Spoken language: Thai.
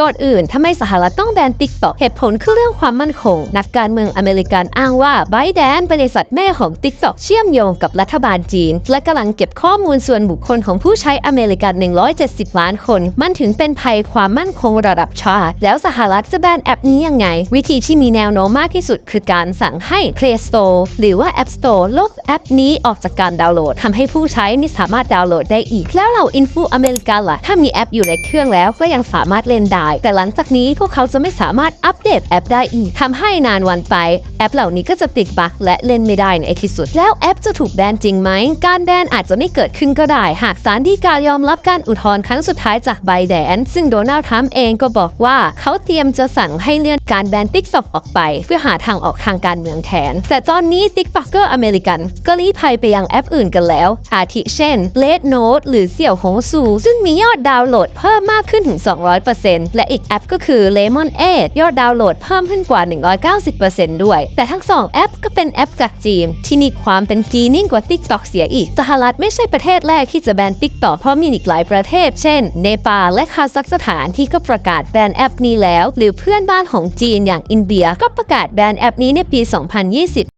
ก่อนอื่นทำไมสหรัฐต้องแบน TikTok เหตุผลคือเรื่องความมั่นคง นักการเมืองอเมริกันอ้างว่าไบแดนบริษัทแม่ของ TikTok เชื่อมโยงกับรัฐบาลจีน และกำลังเก็บข้อมูลส่วนบุคคลของผู้ใช้อเมริกัน 170 ล้านคน มันถึงเป็นภัยความมั่นคงระดับชาติ แล้วสหรัฐจะแบนแอปนี้ยังไง วิธีที่มีแนวโน้มมากที่สุดคือการสั่งให้ Play Store หรือว่า App Store ลบแอปนี้ออกจากการดาวน์โหลดทำให้ผู้ใช้ไม่สามารถดาวน์โหลดได้อีก แล้วเราอินฟูอเมริกันล่ะถ้ามีแอปอยู่ในเครื่องแล้วก็ยังสามารถเล่นได้แต่หลังจากนี้พวกเขาจะไม่สามารถอัปเดตแอปได้อีกทำให้นานวันไป แอปเหล่านี้ก็จะติดบั๊กและเล่นไม่ได้ในที่สุด แล้วแอปจะถูกแบนจริงไหม การแบนอาจจะไม่เกิดขึ้นก็ได้ หากศาลฎีกายอมรับการอุทธรณ์ครั้งสุดท้ายจากไบแดน ซึ่งโดนัลด์ทรัมป์เองก็บอกว่าเขาเตรียมจะสั่งให้เลื่อนการแบน TikTok ออกไป เพื่อหาทางออกทางการเมืองแทน แต่ตอนนี้ TikToker อเมริกันก็ลี้ภัยไปยังแอปอื่นกันแล้ว อาทิเช่น Red Note หรือเสี่ยวหงสูซึ่งมียอดดาวน์โหลดเพิ่มมากขึ้นถึง 200%และและอีกแอปก็คือ Lemon 8ยอดดาวน์โหลดเพิ่มขึ้นกว่า 190%ด้วย แต่ทั้งสองแอปก็เป็นแอปจากจีน ที่มีความเป็นจีนยิ่งกว่า TikTok เสียอีกสหรัฐไม่ใช่ประเทศแรกที่จะแบน TikTok เพราะมีอีกหลายประเทศ เช่น เนปาลและคาซัคสถานที่ก็ประกาศแบนแอปนี้แล้ว หรือเพื่อนบ้านของจีนอย่างอินเดียก็ประกาศแบนแอปนี้ในปี 2020